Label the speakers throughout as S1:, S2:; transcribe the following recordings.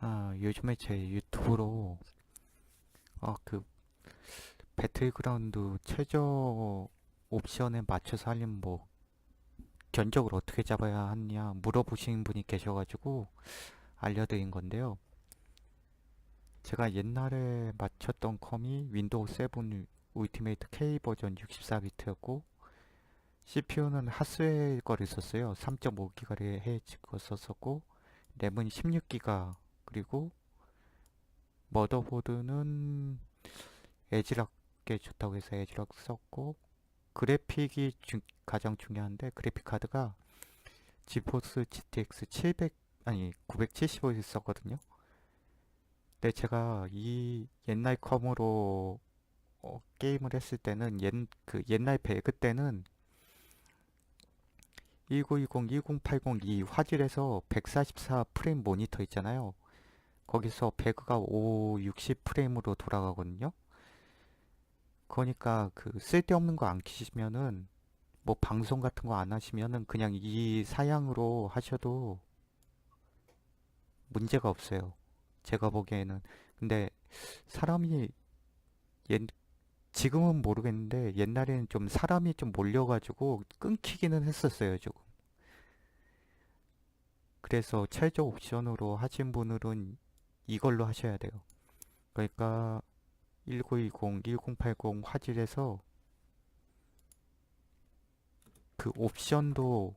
S1: 아, 요즘에 제 유튜브로 아, 그 배틀그라운드 최저 옵션에 맞춰서 하려면 뭐 견적을 어떻게 잡아야 하냐 물어보시는 분이 계셔가지고 알려드린 건데요. 제가 옛날에 맞췄던 컴이 윈도우 7 울티메이트 K 버전 64비트였고 CPU는 거를 썼어요. 3.5기가를 해치고 썼었고 램은 16기가 그리고 머더보드는 에지락게 좋다고 해서 에지락 썼고 그래픽이 주- 가장 중요한데 그래픽 카드가 지포스 GTX 700 아니 970을 썼거든요. 근데 제가 이 옛날 컴으로 어, 게임을 했을 때는 옛, 그 옛날 배그 때는 1920, 1080 이 화질에서 144 프레임 모니터 있잖아요. 거기서 배그가 5, 60 프레임으로 돌아가거든요. 그러니까 그 쓸데없는 거 안 키시면은 뭐 방송 같은 거 안 하시면은 그냥 이 사양으로 하셔도 문제가 없어요. 제가 보기에는. 근데 사람이 옛, 지금은 모르겠는데 옛날에는 좀 사람이 좀 몰려가지고 끊기기는 했었어요, 조금. 그래서 최저 옵션으로 하신 분들은 이걸로 하셔야 돼요. 그러니까 1920, 1080 화질에서 그 옵션도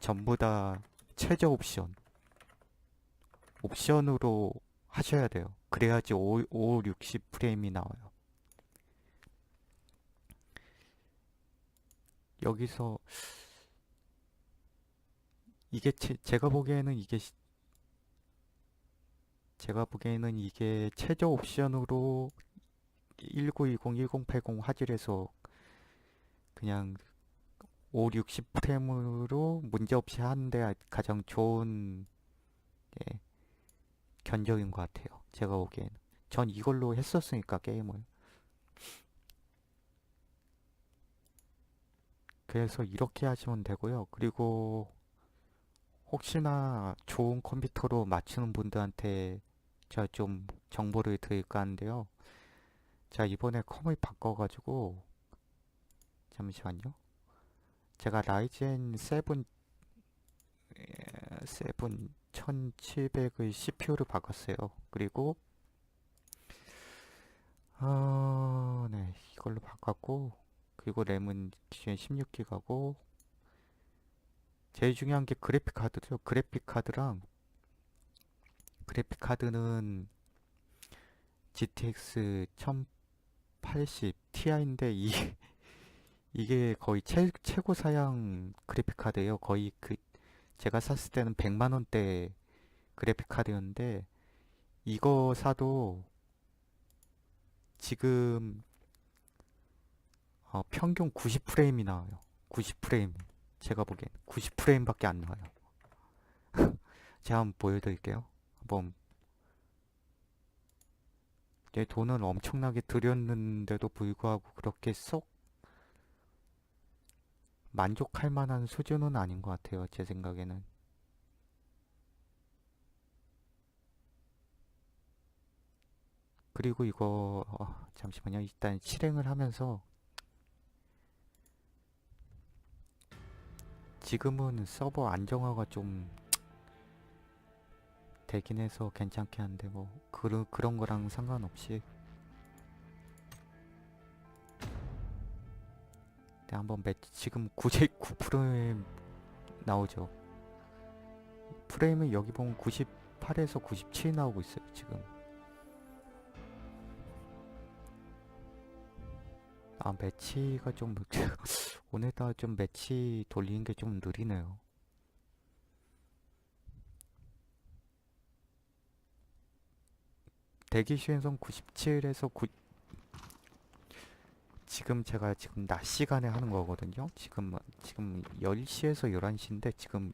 S1: 전부 다 최저 옵션. 옵션으로 하셔야 돼요. 그래야지 5, 5, 60 프레임이 나와요. 여기서 이게 제, 제가 보기에는 이게 시- 제가 보기에는 이게 최저 옵션으로 1920, 1080 화질에서 그냥 5, 60 프레임으로 문제없이 하는데 가장 좋은 예, 견적인 것 같아요. 제가 보기에는. 전 이걸로 했었으니까 게임을. 그래서 이렇게 하시면 되고요. 그리고 혹시나 좋은 컴퓨터로 맞추는 분들한테 제가 좀 정보를 드릴까 하는데요. 자, 이번에 컴을 바꿔가지고 잠시만요. 제가 라이젠 7 7 1700의 CPU를 바꿨어요. 그리고 어, 네, 이걸로 바꿨고 그리고 램은 기존 16기가고 제일 중요한 게 그래픽 카드죠. 그래픽 카드랑 그래픽 카드는 GTX 1080 Ti인데 이 이게 거의 최, 최고 사양 그래픽 카드예요. 거의 그 제가 샀을 때는 100만 원대 그래픽 카드였는데 이거 사도 지금 어, 평균 90 프레임이 나와요. 90 프레임. 제가 보기엔 90 프레임밖에 안 나와요. 제가 한번 보여드릴게요. 한번 내 돈을 엄청나게 들였는데도 불구하고 그렇게 쏙 만족할 만한 수준은 아닌 것 같아요. 제 생각에는. 그리고 이거 어, 잠시만요. 일단 실행을 하면서 지금은 서버 안정화가 좀 되긴 해서 괜찮게 한데 뭐 그런 그런 거랑 상관없이 네, 한번 매 지금 99프레임 나오죠. 프레임은 여기 보면 98에서 97 나오고 있어요. 지금. 아 매치가 좀 오늘따라 좀 매치 돌리는 게 좀 느리네요. 대기 시행성 97에서 9 지금 제가 지금 낮 시간에 하는 거거든요. 지금 지금 10시에서 11시인데 지금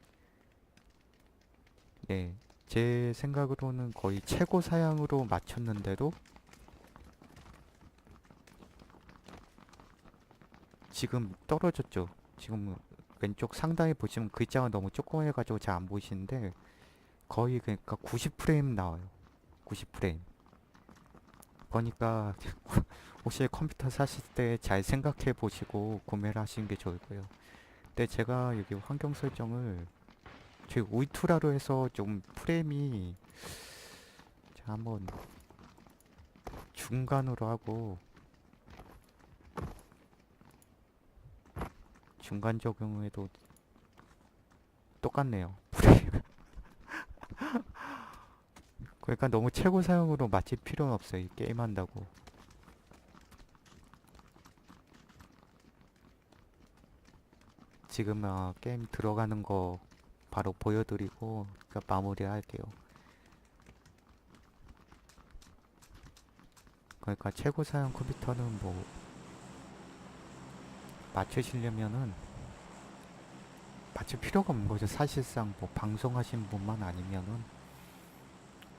S1: 네. 제 생각으로는 거의 최고 사양으로 맞췄는데도 지금 떨어졌죠. 지금 왼쪽 상단에 보시면 글자가 너무 조그매가지고 잘 안 보이시는데 거의 그러니까 90프레임 나와요. 90프레임. 그러니까 혹시 컴퓨터 사실 때 잘 생각해 보시고 구매를 하시는 게 거예요. 근데 제가 여기 환경 설정을 제 우이투라로 해서 좀 프레임이 자 한번 중간으로 하고 중간 적용해도 똑같네요. 그러니까 너무 최고 사용으로 맞출 필요는 없어요. 이 게임 한다고. 지금 어, 게임 들어가는 거 바로 보여드리고 그 마무리 할게요. 그러니까 최고 사용 컴퓨터는 뭐 맞추시려면은 맞출 필요가 없는 거죠. 사실상 뭐 방송하신 분만 아니면은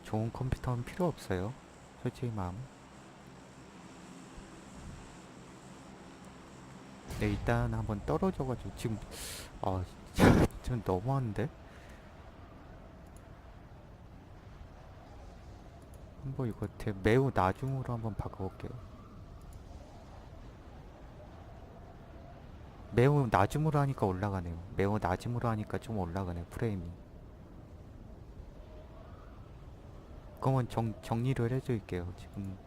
S1: 좋은 컴퓨터는 필요 없어요. 솔직히 마음. 네, 일단 한번 떨어져가지고 지금 아좀 너무한데? 한번 이거 대, 매우 나중으로 한번 바꿔볼게요. 매우 낮음으로 하니까 올라가네요. 매우 낮음으로 하니까 좀 올라가네요. 프레임이. 그러면 정, 정리를 해줄게요. 지금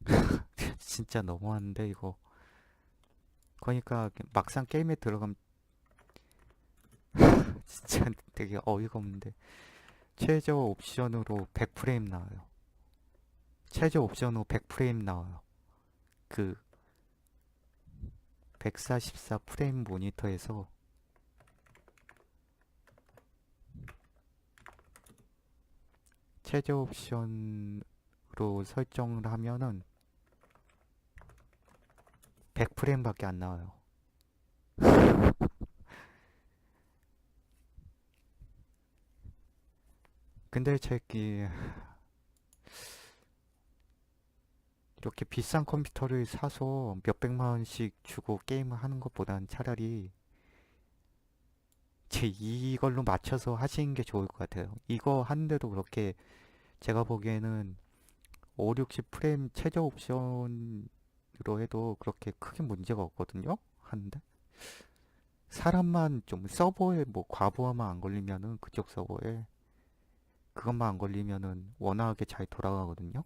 S1: 진짜 너무한데 이거. 그러니까 막상 게임에 들어가면 진짜 되게 어이가 없는데 최저 옵션으로 100프레임 나와요. 최저 옵션으로 100프레임 나와요. 그 144 프레임 모니터에서 최저 옵션으로 설정을 하면은 100프레임 밖에 안 나와요. 근데 제기 이렇게 비싼 컴퓨터를 사서 몇백만 원씩 주고 게임을 하는 것보단 차라리 제 이걸로 맞춰서 하시는 게 좋을 것 같아요. 이거 하는데도 그렇게 제가 보기에는 5, 60 프레임 최저 옵션으로 해도 그렇게 크게 문제가 없거든요. 하는데 사람만 좀 서버에 뭐 과부하만 안 걸리면은 그쪽 서버에 그것만 안 걸리면은 워낙에 잘 돌아가거든요.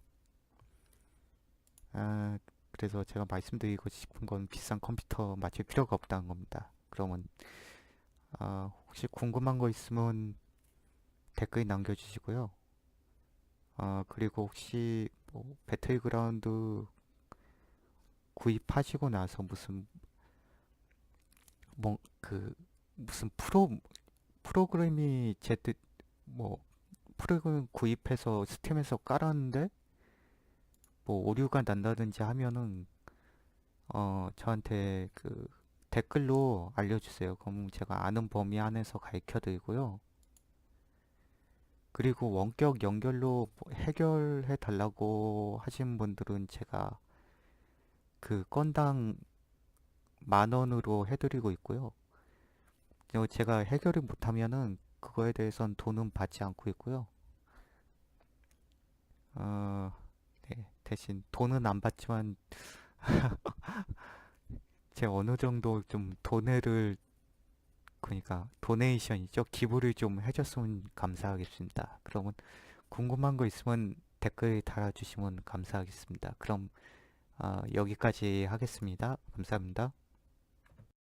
S1: 아, 그래서 제가 말씀드리고 싶은 건 비싼 컴퓨터 맞출 필요가 없다는 겁니다. 그러면 아, 혹시 궁금한 거 있으면 댓글 남겨주시고요. 아, 그리고 혹시 뭐 배틀그라운드 구입하시고 나서 무슨 뭐 그 무슨 프로 프로그램이 제때 뭐 프로그램 구입해서 스팀에서 깔았는데 뭐 오류가 난다든지 하면은 어 저한테 그 댓글로 알려주세요. 그럼 제가 아는 범위 안에서 가르쳐 드리고요. 그리고 원격 연결로 뭐 해결해 달라고 하신 분들은 제가 그 건당 만 원으로 해드리고 있고요. 어, 제가 해결을 못하면은 그거에 대해선 돈은 받지 않고 있고요. 어, 네, 대신 돈은 안 받지만 제가 어느 정도 좀 돈을 그러니까 도네이션이죠. 기부를 좀 해줬으면 감사하겠습니다. 그러면 궁금한 거 있으면 댓글 달아주시면 감사하겠습니다. 그럼 어, 여기까지 하겠습니다. 감사합니다.